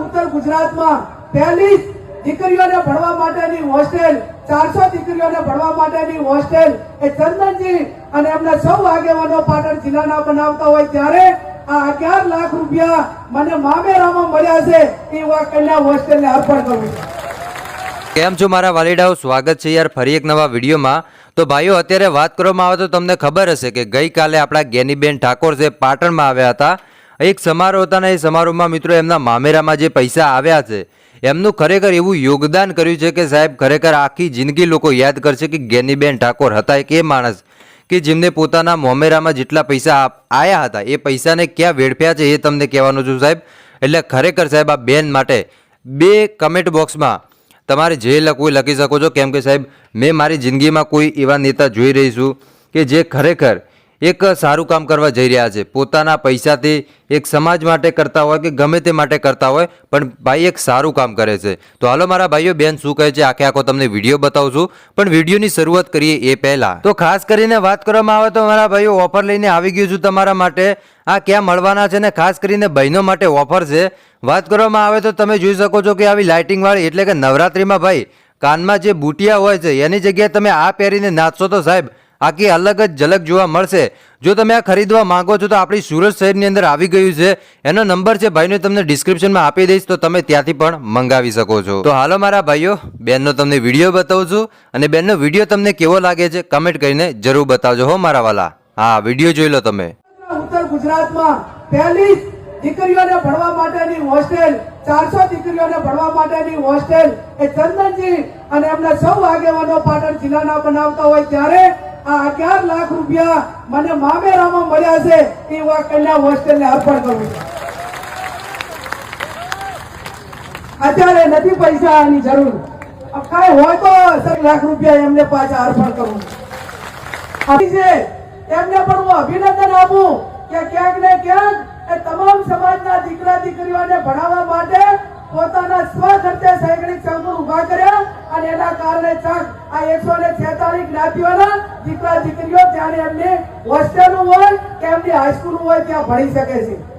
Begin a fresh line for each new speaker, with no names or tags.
ઉત્તર ગુજરાતમાં પહેલી દીકરીઓને ભણવા માટેની હોસ્ટેલ, ચારસો દીકરીઓને ભણવા માટેની હોસ્ટેલ એ ચંદનજી અને એમના સૌ આગેવાનો પાટણ જિલ્લાના બનાવતા હોય ત્યારે આ અગિયાર લાખ રૂપિયા મને મામેરામાં મળ્યા છે, એ હું કન્યા હોસ્ટેલને અર્પણ કરું છું.
કેમ છો મારા વાલીડાઓ? સ્વાગત છે યાર ફરી એક નવા વિડીયોમાં. તો ભાઈઓ, અત્યારે વાત કરવામાં આવે તો તમને ખબર હશે કે ગઈકાલે આપણા ગેનીબેન ઠાકોર જે પાટણમાં આવ્યા હતા એક સમારોહ હતા ને એ સમારોહમાં મિત્રો એમના મામેરામાં જે પૈસા આવ્યા છે, એમનું ખરેખર એવું યોગદાન કર્યું છે કે સાહેબ, ખરેખર આખી જિંદગી લોકો યાદ કરશે કે ગેનીબેન ઠાકોર હતા એક એ માણસ કે જેમને પોતાના મોમેરામાં જેટલા પૈસા આયા હતા, એ પૈસાને ક્યાં વેડફ્યા છે એ તમને કહેવાનું છું સાહેબ. એટલે ખરેખર સાહેબ આ બેન માટે બે કમેન્ટ બોક્સમાં તમારે જે લખવું લખી શકો છો. કેમ કે સાહેબ, મેં મારી જિંદગીમાં કોઈ એવા નેતા જોઈ રહી છું કે જે ખરેખર એક સારું કામ કરવા જઈ રહ્યા છે. પોતાના પૈસાથી એક સમાજ માટે કરતા હોય કે ગમે તે માટે કરતા હોય, પણ ભાઈ એક સારું કામ કરે છે. તો હાલો મારા ભાઈઓ, બેન શું કહે છે, આખે આખો તમને વીડિયો બતાવું છું. પણ વિડીયોની શરૂઆત કરીએ એ પહેલાં. તો ખાસ કરીને વાત કરવામાં આવે તો મારા ભાઈઓ, ઓફર લઈને આવી ગયું છું તમારા માટે. આ ક્યાં મળવાના છે ને ખાસ કરીને બહેનો માટે ઓફર છે. વાત કરવામાં આવે તો તમે જોઈ શકો છો કે આવી લાઇટિંગવાળી એટલે કે નવરાત્રિમાં ભાઈ, કાનમાં જે બુટિયા હોય છે, એની જગ્યાએ તમે આ પહેરીને નાચશો તો સાહેબ આખી અલગ જ ઝલક જોવા મળશે. જો તમે આ ખરીદવા માંગો છો તો આપણી સુરત શહેરની અંદર આવી ગયું છે. એનો નંબર છે ભાઈનો તમને ડિસ્ક્રિપ્શનમાં આપી દઈશ, તો તમે ત્યાંથી પણ મંગાવી શકો છો. તો હાલો મારા ભાઈઓ, બેનનો તમને વીડિયો બતાવું છું અને બેનનો વીડિયો તમને કેવો લાગે છે કમેન્ટ કરીને જરૂર બતાવજો હો મારા વાલા. હા, વીડિયો જોઈ લો તમે.
ઉત્તર ગુજરાતમાં પહેલી દીકરીઓને ભણવા માટેની હોસ્ટેલ ચારસો દીકરીઓને ભણવા માટેની હોસ્ટેલ એ ચંદનજી અને એમના સૌ આગેવાનો પાટણ જિલ્લાના બનાવતા હોય ત્યારે આ અગિયાર લાખ રૂપિયા મને મામેરામાં મળ્યા છે, એ હું આ હોસ્ટેલને અર્પણ કરું છું. અત્યારે નથી પૈસાની જરૂર. કાંઈ હોય તો સર લાખ રૂપિયા એમને પાછા અર્પણ કરું છે. એમને પણ હું અભિનંદન આપું કે ક્યાંક ને ક્યાંક એ તમામ સમાજના દીકરા દીકરીઓને ભણાવવા માટે પોતાના સ્વ ખર્ચે શૈક્ષણિક સંકુલ ઊભા કર્યા અને એના કારણે ચક આ એકસો ને છેતાલીસ જ્ઞાતિઓના દીકરા દીકરીઓ ત્યાં એમની હોસ્ટેલ હોય કે એમની હાઈસ્કૂલ હોય, ત્યાં ભણી શકે છે.